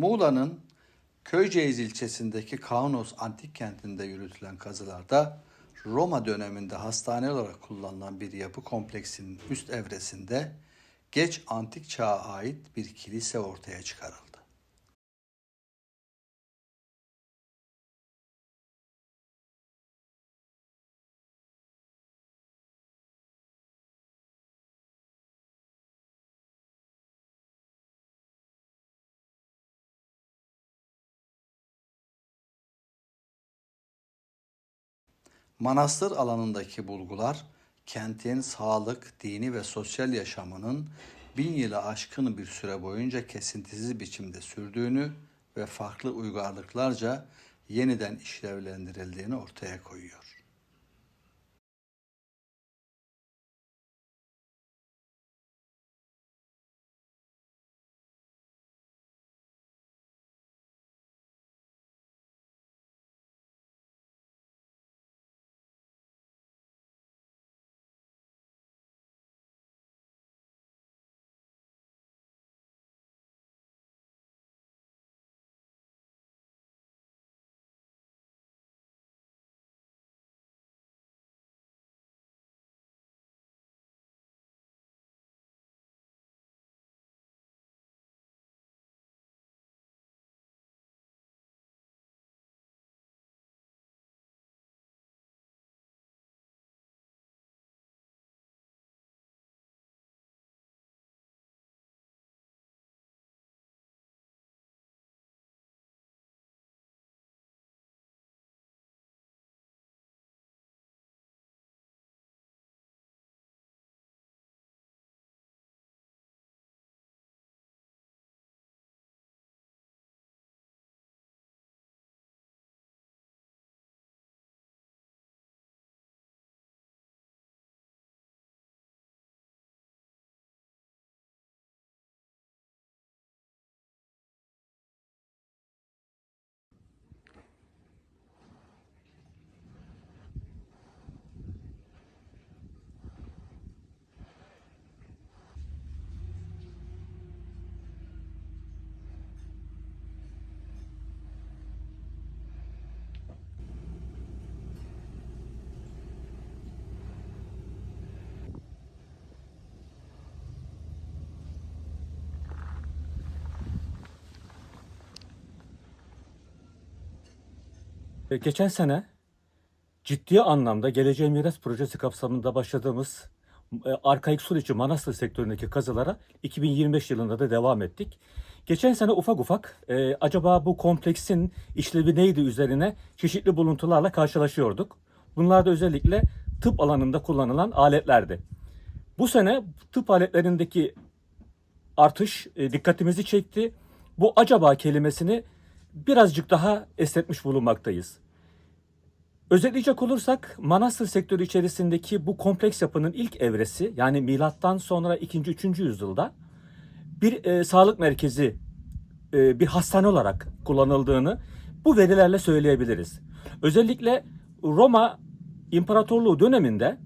Muğla'nın Köyceğiz ilçesindeki Kaunos antik kentinde yürütülen kazılarda Roma döneminde hastane olarak kullanılan bir yapı kompleksinin üst evresinde geç antik çağa ait bir kilise ortaya çıkarıldı. Manastır alanındaki bulgular kentin sağlık, dini ve sosyal yaşamının bin yılı aşkın bir süre boyunca kesintisiz biçimde sürdüğünü ve farklı uygarlıklarca yeniden işlevlendirildiğini ortaya koyuyor. Geçen sene ciddi anlamda Geleceğe Miras Projesi kapsamında başladığımız e, arkaik Suriçi Manastır sektöründeki kazılara 2025 yılında da devam ettik. Geçen sene ufak ufak e, acaba bu kompleksin işlevi neydi üzerine çeşitli buluntularla karşılaşıyorduk. Bunlar da özellikle tıp alanında kullanılan aletlerdi. Bu sene tıp aletlerindeki artış e, dikkatimizi çekti. Bu acaba kelimesini birazcık daha esnetmiş bulunmaktayız. Özetleyecek olursak manastır sektörü içerisindeki bu kompleks yapının ilk evresi yani milattan sonra 2. 3. yüzyılda bir e, sağlık merkezi, e, bir hastane olarak kullanıldığını bu verilerle söyleyebiliriz. Özellikle Roma İmparatorluğu döneminde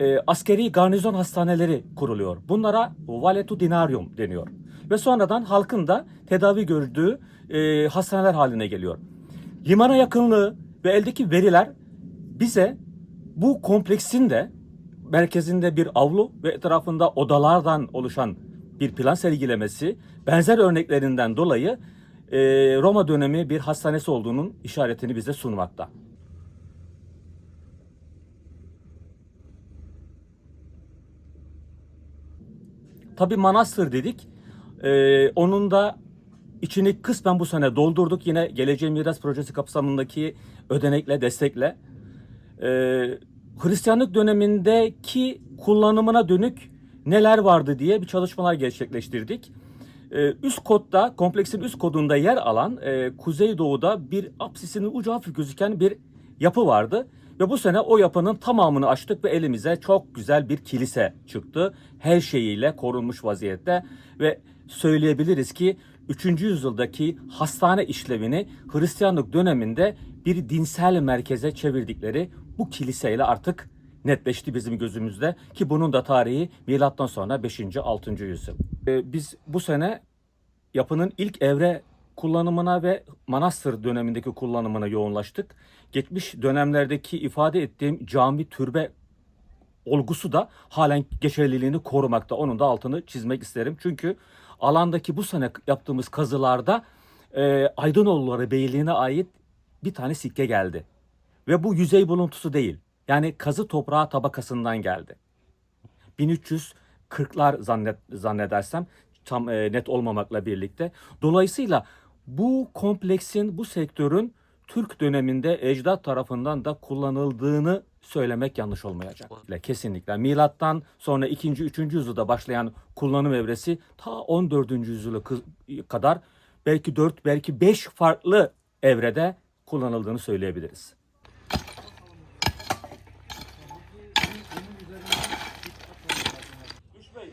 e, askeri garnizon hastaneleri kuruluyor. Bunlara valetudinarium deniyor. Ve sonradan halkın da tedavi gördüğü e, hastaneler haline geliyor. Limana yakınlığı ve eldeki veriler bize bu kompleksin de merkezinde bir avlu ve etrafında odalardan oluşan bir plan sergilemesi benzer örneklerinden dolayı e, Roma dönemi bir hastanesi olduğunun işaretini bize sunmakta. Tabi manastır dedik. Ee, onun da içini kısmen bu sene doldurduk. Yine Geleceğe Miras Projesi kapsamındaki ödenekle, destekle. Ee, Hristiyanlık dönemindeki kullanımına dönük neler vardı diye bir çalışmalar gerçekleştirdik. Ee, üst kodda, kompleksin üst kodunda yer alan e, kuzeydoğuda bir apsisinin ucu hafif gözüken bir yapı vardı. Ve bu sene o yapının tamamını açtık ve elimize çok güzel bir kilise çıktı. Her şeyiyle korunmuş vaziyette ve söyleyebiliriz ki 3. yüzyıldaki hastane işlevini Hristiyanlık döneminde bir dinsel merkeze çevirdikleri bu kiliseyle artık netleşti bizim gözümüzde ki bunun da tarihi milattan sonra 5. 6. yüzyıl. Ee, biz bu sene yapının ilk evre kullanımına ve manastır dönemindeki kullanımına yoğunlaştık. Geçmiş dönemlerdeki ifade ettiğim cami türbe olgusu da halen geçerliliğini korumakta. Onun da altını çizmek isterim. Çünkü alandaki bu sene yaptığımız kazılarda e, Aydınoğulları Beyliği'ne ait bir tane sikke geldi. Ve bu yüzey buluntusu değil. Yani kazı toprağı tabakasından geldi. 1340'lar zannet, zannedersem tam e, net olmamakla birlikte. Dolayısıyla bu kompleksin, bu sektörün Türk döneminde ecdat tarafından da kullanıldığını söylemek yanlış olmayacak. Kesinlikle. Milattan sonra 2. 3. yüzyılda başlayan kullanım evresi ta 14. yüzyıla kadar belki 4 belki 5 farklı evrede kullanıldığını söyleyebiliriz. Üç Bey,